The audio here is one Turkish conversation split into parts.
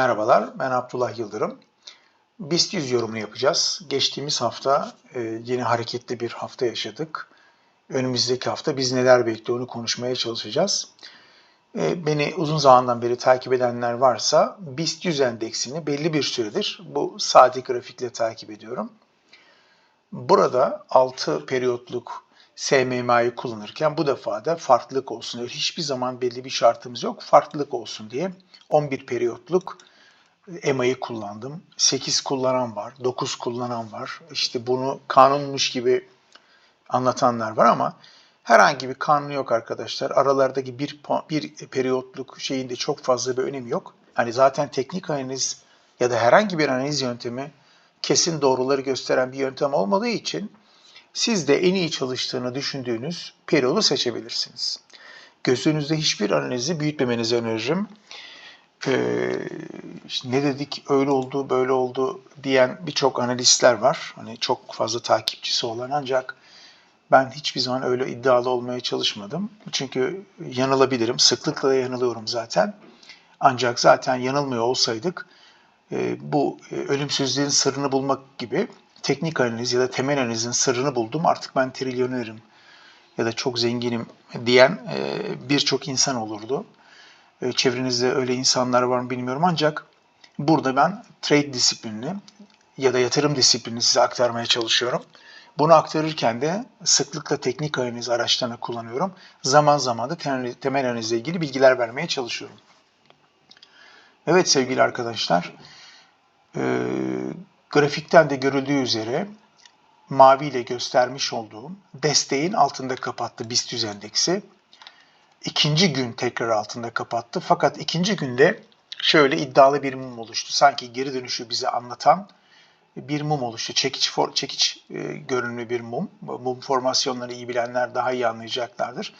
Merhabalar, ben Abdullah Yıldırım. BIST 100 yorumunu yapacağız. Geçtiğimiz hafta e, yeni hareketli bir hafta yaşadık. Önümüzdeki hafta biz neler bekliyor onu konuşmaya çalışacağız. E, beni uzun zamandan beri takip edenler varsa BIST 100 endeksini belli bir süredir bu saati grafikle takip ediyorum. Burada 6 periyotluk SMMA'yı kullanırken bu defa da farklılık olsun. Öyle hiçbir zaman belli bir şartımız yok. Farklılık olsun diye 11 periyotluk EMA'yı kullandım. 8 kullanan var, 9 kullanan var. İşte bunu kanunmuş gibi anlatanlar var ama herhangi bir kanun yok arkadaşlar. Aralardaki bir, bir periyotluk şeyinde çok fazla bir önemi yok. Hani zaten teknik analiz ya da herhangi bir analiz yöntemi kesin doğruları gösteren bir yöntem olmadığı için siz de en iyi çalıştığını düşündüğünüz periyodu seçebilirsiniz. Gözünüzde hiçbir analizi büyütmemenizi öneririm. Ee, işte ne dedik öyle oldu böyle oldu diyen birçok analistler var. Hani çok fazla takipçisi olan ancak ben hiçbir zaman öyle iddialı olmaya çalışmadım. Çünkü yanılabilirim. Sıklıkla da yanılıyorum zaten. Ancak zaten yanılmıyor olsaydık e, bu e, ölümsüzlüğün sırrını bulmak gibi teknik analiz ya da temel analizin sırrını buldum. Artık ben trilyonerim ya da çok zenginim diyen e, birçok insan olurdu. Çevrenizde öyle insanlar var mı bilmiyorum ancak burada ben trade disiplinini ya da yatırım disiplinini size aktarmaya çalışıyorum. Bunu aktarırken de sıklıkla teknik analiz araçlarını kullanıyorum. Zaman zaman da temel analizle ilgili bilgiler vermeye çalışıyorum. Evet sevgili arkadaşlar, e, grafikten de görüldüğü üzere mavi ile göstermiş olduğum desteğin altında kapattı BIST 100 endeksi. İkinci gün tekrar altında kapattı. Fakat ikinci günde şöyle iddialı bir mum oluştu. Sanki geri dönüşü bize anlatan bir mum oluştu. Çekiç, for, çekiç e, görünümlü bir mum. Mum formasyonları iyi bilenler daha iyi anlayacaklardır.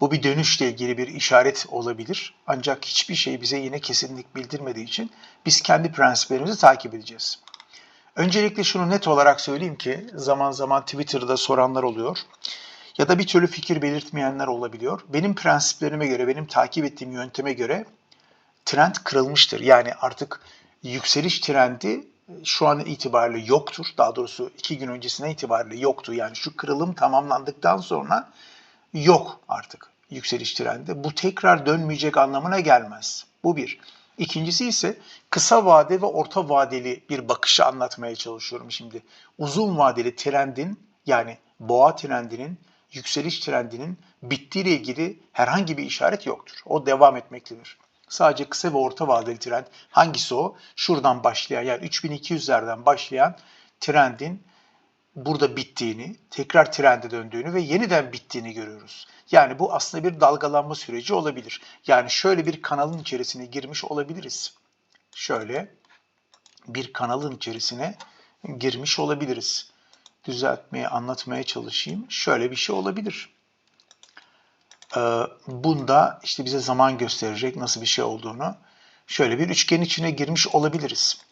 Bu bir dönüşle ilgili bir işaret olabilir. Ancak hiçbir şey bize yine kesinlik bildirmediği için biz kendi prensiplerimizi takip edeceğiz. Öncelikle şunu net olarak söyleyeyim ki zaman zaman Twitter'da soranlar oluyor ya da bir türlü fikir belirtmeyenler olabiliyor. Benim prensiplerime göre, benim takip ettiğim yönteme göre trend kırılmıştır. Yani artık yükseliş trendi şu an itibariyle yoktur. Daha doğrusu iki gün öncesine itibariyle yoktu. Yani şu kırılım tamamlandıktan sonra yok artık yükseliş trendi. Bu tekrar dönmeyecek anlamına gelmez. Bu bir. İkincisi ise kısa vade ve orta vadeli bir bakışı anlatmaya çalışıyorum şimdi. Uzun vadeli trendin yani boğa trendinin, yükseliş trendinin bittiğiyle ilgili herhangi bir işaret yoktur. O devam etmektedir. Sadece kısa ve orta vadeli trend hangisi o? Şuradan başlayan yani 3200'lerden başlayan trendin burada bittiğini, tekrar trende döndüğünü ve yeniden bittiğini görüyoruz. Yani bu aslında bir dalgalanma süreci olabilir. Yani şöyle bir kanalın içerisine girmiş olabiliriz. Şöyle bir kanalın içerisine girmiş olabiliriz. Düzeltmeye, anlatmaya çalışayım. Şöyle bir şey olabilir. Ee, bunda işte bize zaman gösterecek nasıl bir şey olduğunu. Şöyle bir üçgen içine girmiş olabiliriz.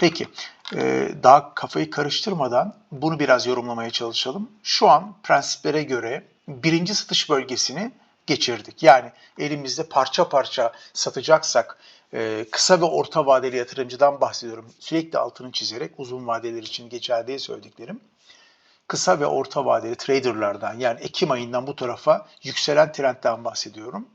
Peki, e, daha kafayı karıştırmadan bunu biraz yorumlamaya çalışalım. Şu an prensiplere göre birinci satış bölgesini geçirdik. Yani elimizde parça parça satacaksak e, kısa ve orta vadeli yatırımcıdan bahsediyorum. Sürekli altını çizerek uzun vadeler için geçerli diye söylediklerim. Kısa ve orta vadeli traderlardan yani Ekim ayından bu tarafa yükselen trendden bahsediyorum.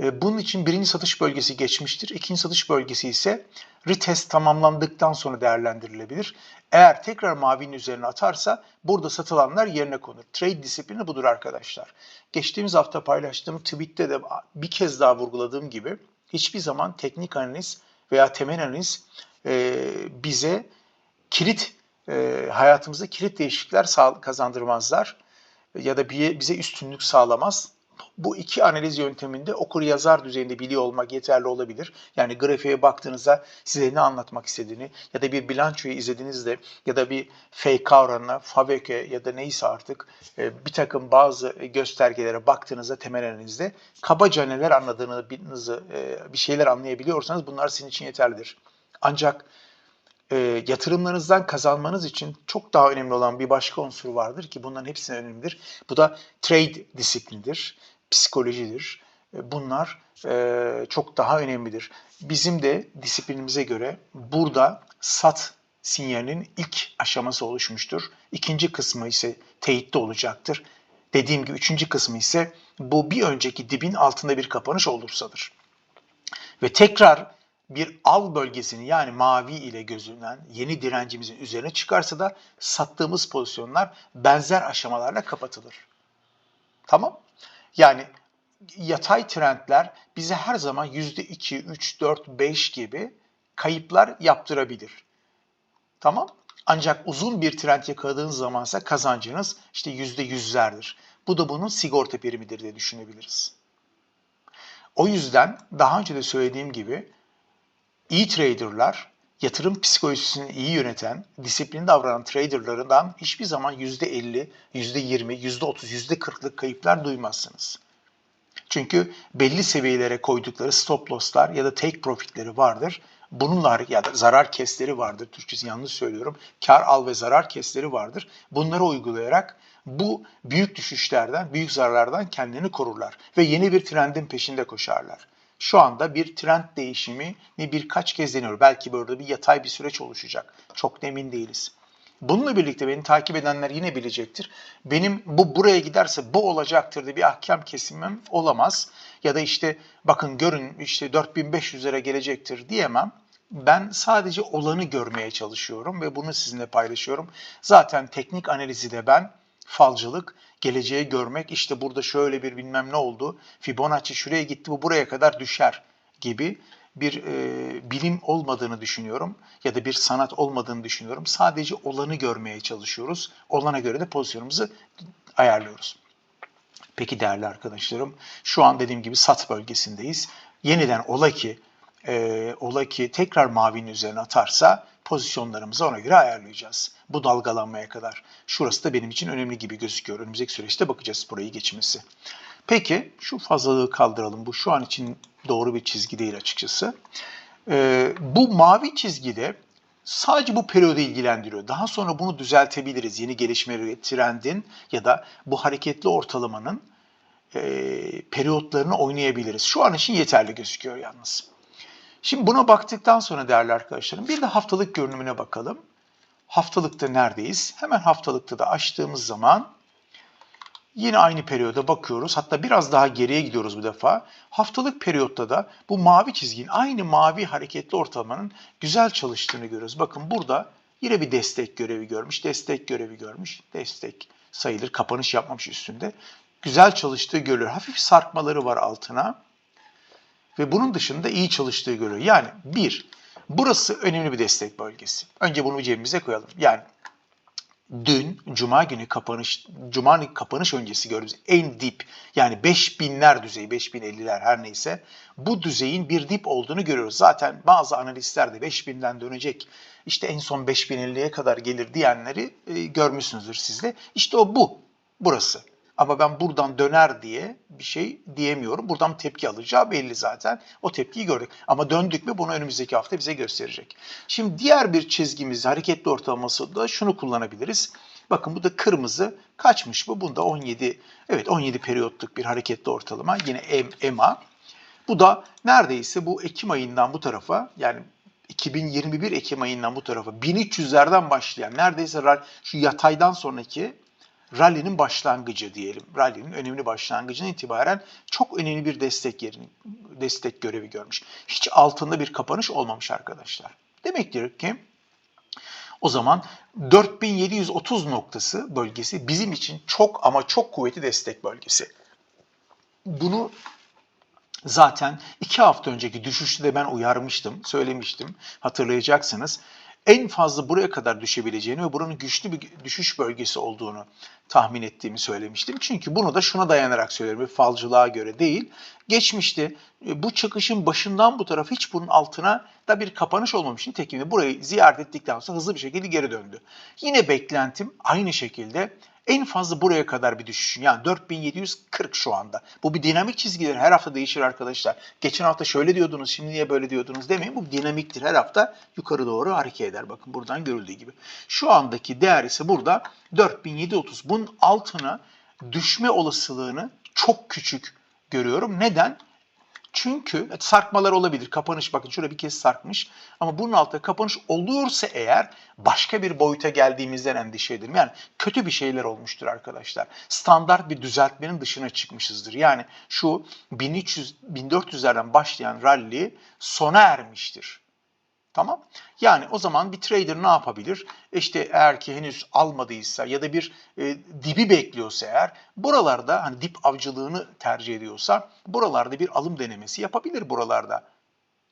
E, bunun için birinci satış bölgesi geçmiştir. İkinci satış bölgesi ise retest tamamlandıktan sonra değerlendirilebilir. Eğer tekrar mavinin üzerine atarsa burada satılanlar yerine konur. Trade disiplini budur arkadaşlar. Geçtiğimiz hafta paylaştığım tweette de bir kez daha vurguladığım gibi hiçbir zaman teknik analiz veya temel analiz e, bize kilit e, hayatımızda kilit değişiklikler kazandırmazlar ya da bize üstünlük sağlamaz bu iki analiz yönteminde okur yazar düzeyinde biliyor olmak yeterli olabilir. Yani grafiğe baktığınızda size ne anlatmak istediğini ya da bir bilançoyu izlediğinizde ya da bir FK oranına, FAVÖK'e ya da neyse artık e, bir takım bazı göstergelere baktığınızda temel analizde kabaca neler anladığınızı e, bir şeyler anlayabiliyorsanız bunlar sizin için yeterlidir. Ancak e, yatırımlarınızdan kazanmanız için çok daha önemli olan bir başka unsur vardır ki bunların hepsine önemlidir. Bu da trade disiplinidir psikolojidir. E, Bunlar e, çok daha önemlidir. Bizim de disiplinimize göre burada sat sinyalinin ilk aşaması oluşmuştur. İkinci kısmı ise teyitte olacaktır. Dediğim gibi üçüncü kısmı ise bu bir önceki dibin altında bir kapanış olursadır. Ve tekrar bir al bölgesini yani mavi ile gözünen yeni direncimizin üzerine çıkarsa da sattığımız pozisyonlar benzer aşamalarla kapatılır. Tamam? Yani yatay trendler bize her zaman %2, 3, 4, 5 gibi kayıplar yaptırabilir. Tamam? Ancak uzun bir trend yakaladığınız zamansa kazancınız işte %100'lerdir. Bu da bunun sigorta primidir diye düşünebiliriz. O yüzden daha önce de söylediğim gibi iyi traderlar yatırım psikolojisini iyi yöneten, disiplin davranan traderlarından hiçbir zaman %50, %20, %30, %40'lık kayıplar duymazsınız. Çünkü belli seviyelere koydukları stop loss'lar ya da take profit'leri vardır. Bununla ya da zarar kesleri vardır. Türkçesi yanlış söylüyorum. Kar al ve zarar kesleri vardır. Bunları uygulayarak bu büyük düşüşlerden, büyük zararlardan kendini korurlar ve yeni bir trendin peşinde koşarlar. Şu anda bir trend değişimi birkaç kez deniyor. Belki burada bir yatay bir süreç oluşacak. Çok emin değiliz. Bununla birlikte beni takip edenler yine bilecektir. Benim bu buraya giderse bu olacaktır diye bir ahkam kesimim olamaz. Ya da işte bakın görün işte 4500'lere gelecektir diyemem. Ben sadece olanı görmeye çalışıyorum ve bunu sizinle paylaşıyorum. Zaten teknik analizi de ben falcılık, geleceği görmek, işte burada şöyle bir bilmem ne oldu, Fibonacci şuraya gitti, bu buraya kadar düşer gibi bir e, bilim olmadığını düşünüyorum ya da bir sanat olmadığını düşünüyorum. Sadece olanı görmeye çalışıyoruz. Olana göre de pozisyonumuzu ayarlıyoruz. Peki değerli arkadaşlarım, şu an dediğim gibi sat bölgesindeyiz. Yeniden ola ki e, ola ki tekrar mavinin üzerine atarsa pozisyonlarımızı ona göre ayarlayacağız. Bu dalgalanmaya kadar. Şurası da benim için önemli gibi gözüküyor. Önümüzdeki süreçte bakacağız burayı geçmesi. Peki şu fazlalığı kaldıralım. Bu şu an için doğru bir çizgi değil açıkçası. Ee, bu mavi çizgide sadece bu periyodu ilgilendiriyor. Daha sonra bunu düzeltebiliriz. Yeni gelişmeleri, trendin ya da bu hareketli ortalamanın e, periyotlarını oynayabiliriz. Şu an için yeterli gözüküyor yalnız. Şimdi buna baktıktan sonra değerli arkadaşlarım bir de haftalık görünümüne bakalım. Haftalıkta neredeyiz? Hemen haftalıkta da açtığımız zaman yine aynı periyoda bakıyoruz. Hatta biraz daha geriye gidiyoruz bu defa. Haftalık periyotta da bu mavi çizginin aynı mavi hareketli ortalamanın güzel çalıştığını görüyoruz. Bakın burada yine bir destek görevi görmüş, destek görevi görmüş, destek sayılır, kapanış yapmamış üstünde. Güzel çalıştığı görülüyor. Hafif sarkmaları var altına ve bunun dışında iyi çalıştığı görülüyor. Yani bir, burası önemli bir destek bölgesi. Önce bunu cebimize koyalım. Yani dün cuma günü kapanış cuma kapanış öncesi gördüğümüz en dip yani 5000'ler düzeyi 5050'ler her neyse bu düzeyin bir dip olduğunu görüyoruz. Zaten bazı analistler de 5000'den dönecek işte en son 5050'ye kadar gelir diyenleri e, görmüşsünüzdür siz de. İşte o bu burası. Ama ben buradan döner diye bir şey diyemiyorum. Buradan tepki alacağı belli zaten. O tepkiyi gördük. Ama döndük mü bunu önümüzdeki hafta bize gösterecek. Şimdi diğer bir çizgimiz hareketli ortalaması da şunu kullanabiliriz. Bakın bu da kırmızı. Kaçmış bu? Bunda 17, evet 17 periyotluk bir hareketli ortalama. Yine EMA. Bu da neredeyse bu Ekim ayından bu tarafa yani 2021 Ekim ayından bu tarafa 1300'lerden başlayan neredeyse şu yataydan sonraki rally'nin başlangıcı diyelim. Rally'nin önemli başlangıcına itibaren çok önemli bir destek yerini, destek görevi görmüş. Hiç altında bir kapanış olmamış arkadaşlar. Demektir ki o zaman 4730 noktası bölgesi bizim için çok ama çok kuvvetli destek bölgesi. Bunu zaten iki hafta önceki düşüşte de ben uyarmıştım, söylemiştim. Hatırlayacaksınız en fazla buraya kadar düşebileceğini ve buranın güçlü bir düşüş bölgesi olduğunu tahmin ettiğimi söylemiştim. Çünkü bunu da şuna dayanarak söylüyorum. Bir falcılığa göre değil. Geçmişte e, bu çıkışın başından bu tarafa hiç bunun altına da bir kapanış olmamış. Nitekim burayı ziyaret ettikten sonra hızlı bir şekilde geri döndü. Yine beklentim aynı şekilde en fazla buraya kadar bir düşüşün yani 4740 şu anda. Bu bir dinamik çizgidir. Her hafta değişir arkadaşlar. Geçen hafta şöyle diyordunuz şimdi niye böyle diyordunuz demeyin. Bu dinamiktir. Her hafta yukarı doğru hareket eder. Bakın buradan görüldüğü gibi. Şu andaki değer ise burada 4730. Bunun altına düşme olasılığını çok küçük görüyorum. Neden? Çünkü sarkmalar olabilir. Kapanış bakın şurada bir kez sarkmış. Ama bunun altında kapanış oluyorsa eğer başka bir boyuta geldiğimizden endişe ederim. Yani kötü bir şeyler olmuştur arkadaşlar. Standart bir düzeltmenin dışına çıkmışızdır. Yani şu 1300 1400'lerden başlayan rally sona ermiştir. Tamam. Yani o zaman bir trader ne yapabilir? İşte eğer ki henüz almadıysa ya da bir e, dibi bekliyorsa eğer buralarda hani dip avcılığını tercih ediyorsa buralarda bir alım denemesi yapabilir buralarda.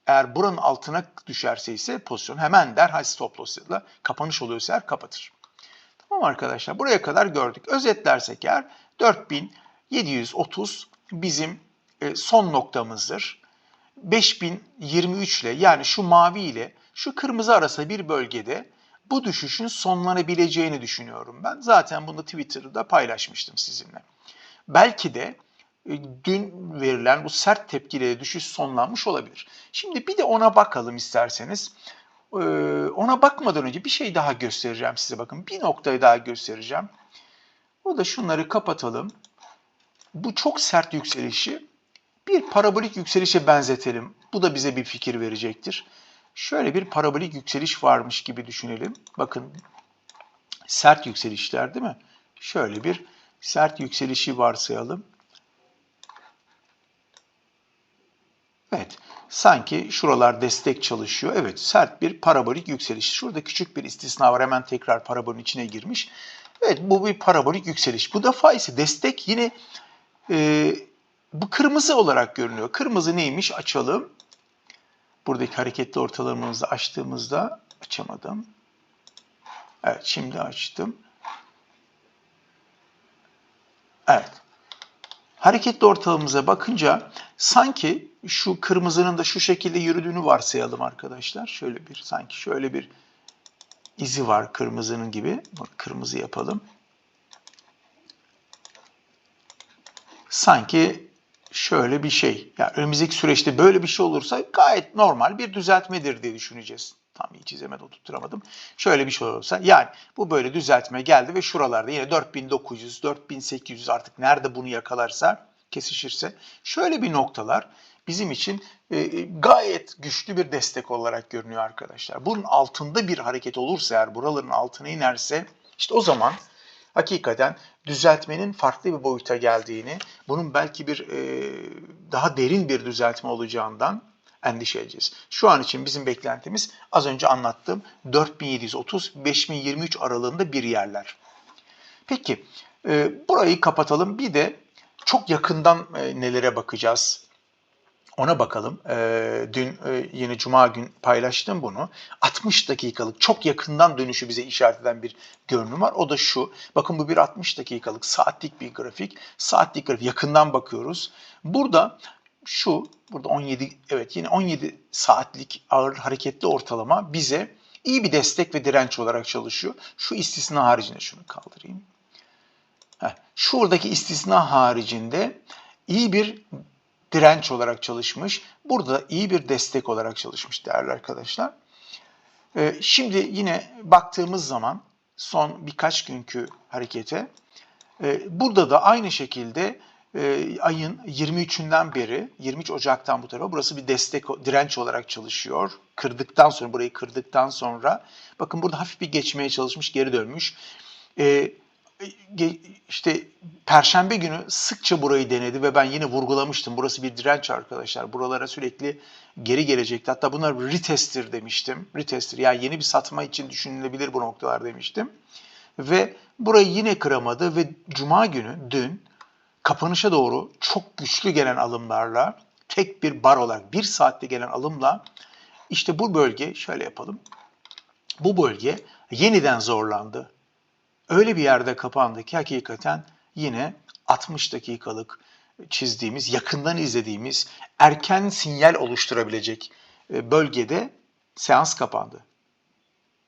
Eğer buranın altına düşerse ise pozisyon hemen derhal stop loss ile kapanış oluyorsa eğer kapatır. Tamam arkadaşlar buraya kadar gördük. Özetlersek eğer 4730 bizim e, son noktamızdır. 5023 ile yani şu mavi ile şu kırmızı arasında bir bölgede bu düşüşün sonlanabileceğini düşünüyorum ben. Zaten bunu Twitter'da paylaşmıştım sizinle. Belki de e, dün verilen bu sert tepkiyle düşüş sonlanmış olabilir. Şimdi bir de ona bakalım isterseniz. Ee, ona bakmadan önce bir şey daha göstereceğim size bakın. Bir noktayı daha göstereceğim. O da şunları kapatalım. Bu çok sert yükselişi bir parabolik yükselişe benzetelim. Bu da bize bir fikir verecektir. Şöyle bir parabolik yükseliş varmış gibi düşünelim. Bakın sert yükselişler değil mi? Şöyle bir sert yükselişi varsayalım. Evet. Sanki şuralar destek çalışıyor. Evet sert bir parabolik yükseliş. Şurada küçük bir istisna var. Hemen tekrar parabolün içine girmiş. Evet bu bir parabolik yükseliş. Bu defa ise destek yine e, bu kırmızı olarak görünüyor. Kırmızı neymiş? Açalım. Buradaki hareketli ortalamamızı açtığımızda açamadım. Evet şimdi açtım. Evet. Hareketli ortalamamıza bakınca sanki şu kırmızının da şu şekilde yürüdüğünü varsayalım arkadaşlar. Şöyle bir sanki şöyle bir izi var kırmızının gibi. Kırmızı yapalım. Sanki şöyle bir şey. Yani önümüzdeki süreçte böyle bir şey olursa gayet normal bir düzeltmedir diye düşüneceğiz. Tam iyi çizemede oturtturamadım. Şöyle bir şey olursa yani bu böyle düzeltme geldi ve şuralarda yine 4900, 4800 artık nerede bunu yakalarsa kesişirse şöyle bir noktalar bizim için e, gayet güçlü bir destek olarak görünüyor arkadaşlar. Bunun altında bir hareket olursa eğer buraların altına inerse işte o zaman hakikaten düzeltmenin farklı bir boyuta geldiğini, bunun belki bir e, daha derin bir düzeltme olacağından endişe edeceğiz. Şu an için bizim beklentimiz az önce anlattığım 4730-5023 aralığında bir yerler. Peki e, burayı kapatalım. Bir de çok yakından e, nelere bakacağız? Ona bakalım. Ee, dün e, yine Cuma gün paylaştım bunu. 60 dakikalık çok yakından dönüşü bize işaret eden bir görünüm var. O da şu. Bakın bu bir 60 dakikalık saatlik bir grafik. Saatlik grafik yakından bakıyoruz. Burada şu, burada 17, evet yine 17 saatlik ağır hareketli ortalama bize iyi bir destek ve direnç olarak çalışıyor. Şu istisna haricinde şunu kaldırayım. Heh, şuradaki istisna haricinde iyi bir direnç olarak çalışmış. Burada da iyi bir destek olarak çalışmış değerli arkadaşlar. Ee, şimdi yine baktığımız zaman son birkaç günkü harekete e, burada da aynı şekilde e, ayın 23'ünden beri 23 Ocak'tan bu tarafa burası bir destek direnç olarak çalışıyor. Kırdıktan sonra burayı kırdıktan sonra bakın burada hafif bir geçmeye çalışmış geri dönmüş. E, işte Perşembe günü sıkça burayı denedi ve ben yine vurgulamıştım. Burası bir direnç arkadaşlar. Buralara sürekli geri gelecekti. Hatta bunlar retestir demiştim. Retestir yani yeni bir satma için düşünülebilir bu noktalar demiştim. Ve burayı yine kıramadı ve Cuma günü dün kapanışa doğru çok güçlü gelen alımlarla tek bir bar olarak bir saatte gelen alımla işte bu bölge şöyle yapalım. Bu bölge yeniden zorlandı öyle bir yerde kapandı ki hakikaten yine 60 dakikalık çizdiğimiz, yakından izlediğimiz, erken sinyal oluşturabilecek e, bölgede seans kapandı.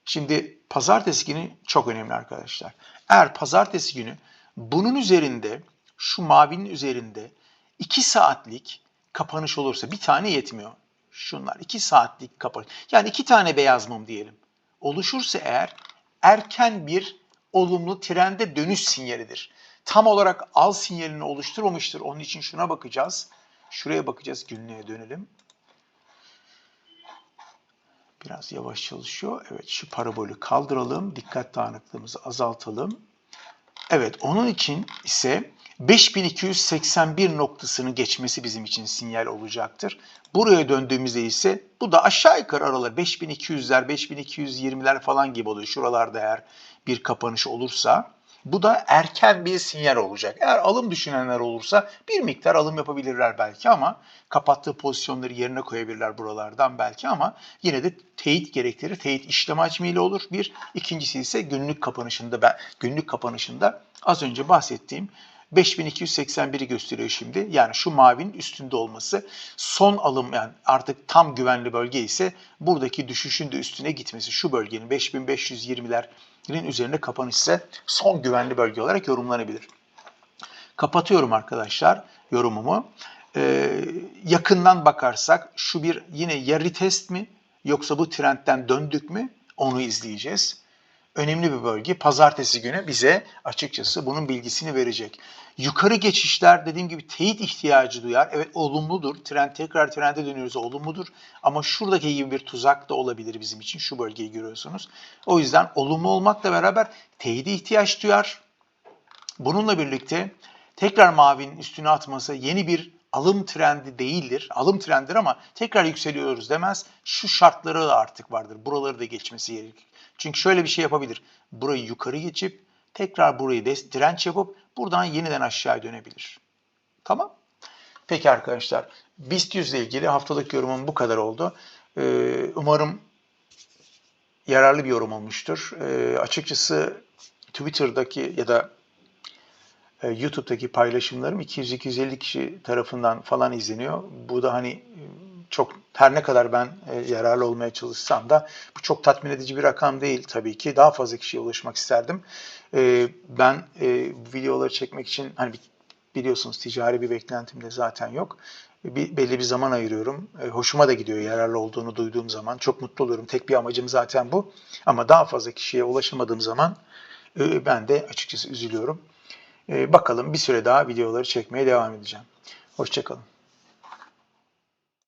Şimdi pazartesi günü çok önemli arkadaşlar. Eğer pazartesi günü bunun üzerinde, şu mavinin üzerinde 2 saatlik kapanış olursa bir tane yetmiyor. Şunlar 2 saatlik kapanış. Yani iki tane beyaz mum diyelim. Oluşursa eğer erken bir olumlu trende dönüş sinyalidir. Tam olarak al sinyalini oluşturmamıştır. Onun için şuna bakacağız. Şuraya bakacağız. Günlüğe dönelim. Biraz yavaş çalışıyor. Evet şu parabolü kaldıralım. Dikkat dağınıklığımızı azaltalım. Evet onun için ise 5281 noktasını geçmesi bizim için sinyal olacaktır. Buraya döndüğümüzde ise bu da aşağı yukarı aralar 5200'ler 5220'ler falan gibi oluyor. Şuralarda eğer bir kapanış olursa bu da erken bir sinyal olacak. Eğer alım düşünenler olursa bir miktar alım yapabilirler belki ama kapattığı pozisyonları yerine koyabilirler buralardan belki ama yine de teyit gerektirir. Teyit işlem hacmiyle olur. Bir. İkincisi ise günlük kapanışında ben günlük kapanışında az önce bahsettiğim 5281'i gösteriyor şimdi. Yani şu mavinin üstünde olması. Son alım yani artık tam güvenli bölge ise buradaki düşüşün de üstüne gitmesi. Şu bölgenin 5520'lerin üzerinde kapanış ise son güvenli bölge olarak yorumlanabilir. Kapatıyorum arkadaşlar yorumumu. Ee, yakından bakarsak şu bir yine ya retest mi yoksa bu trendten döndük mü onu izleyeceğiz önemli bir bölge. Pazartesi günü bize açıkçası bunun bilgisini verecek. Yukarı geçişler dediğim gibi teyit ihtiyacı duyar. Evet olumludur. Trend tekrar trende dönüyoruz olumludur. Ama şuradaki gibi bir tuzak da olabilir bizim için. Şu bölgeyi görüyorsunuz. O yüzden olumlu olmakla beraber teyide ihtiyaç duyar. Bununla birlikte tekrar mavinin üstüne atması yeni bir alım trendi değildir. Alım trendidir ama tekrar yükseliyoruz demez. Şu şartları da artık vardır. Buraları da geçmesi gerekir. Çünkü şöyle bir şey yapabilir. Burayı yukarı geçip tekrar burayı direnç yapıp buradan yeniden aşağı dönebilir. Tamam. Peki arkadaşlar BIST 100 ile ilgili haftalık yorumum bu kadar oldu. Ee, umarım yararlı bir yorum olmuştur. Ee, açıkçası Twitter'daki ya da e, YouTube'daki paylaşımlarım 200-250 kişi tarafından falan izleniyor. Bu da hani çok her ne kadar ben e, yararlı olmaya çalışsam da bu çok tatmin edici bir rakam değil tabii ki. Daha fazla kişiye ulaşmak isterdim. E, ben e, videoları çekmek için hani biliyorsunuz ticari bir beklentim de zaten yok. Bir, belli bir zaman ayırıyorum. E, hoşuma da gidiyor yararlı olduğunu duyduğum zaman. Çok mutlu oluyorum. Tek bir amacım zaten bu. Ama daha fazla kişiye ulaşamadığım zaman e, ben de açıkçası üzülüyorum. E, bakalım bir süre daha videoları çekmeye devam edeceğim. Hoşçakalın.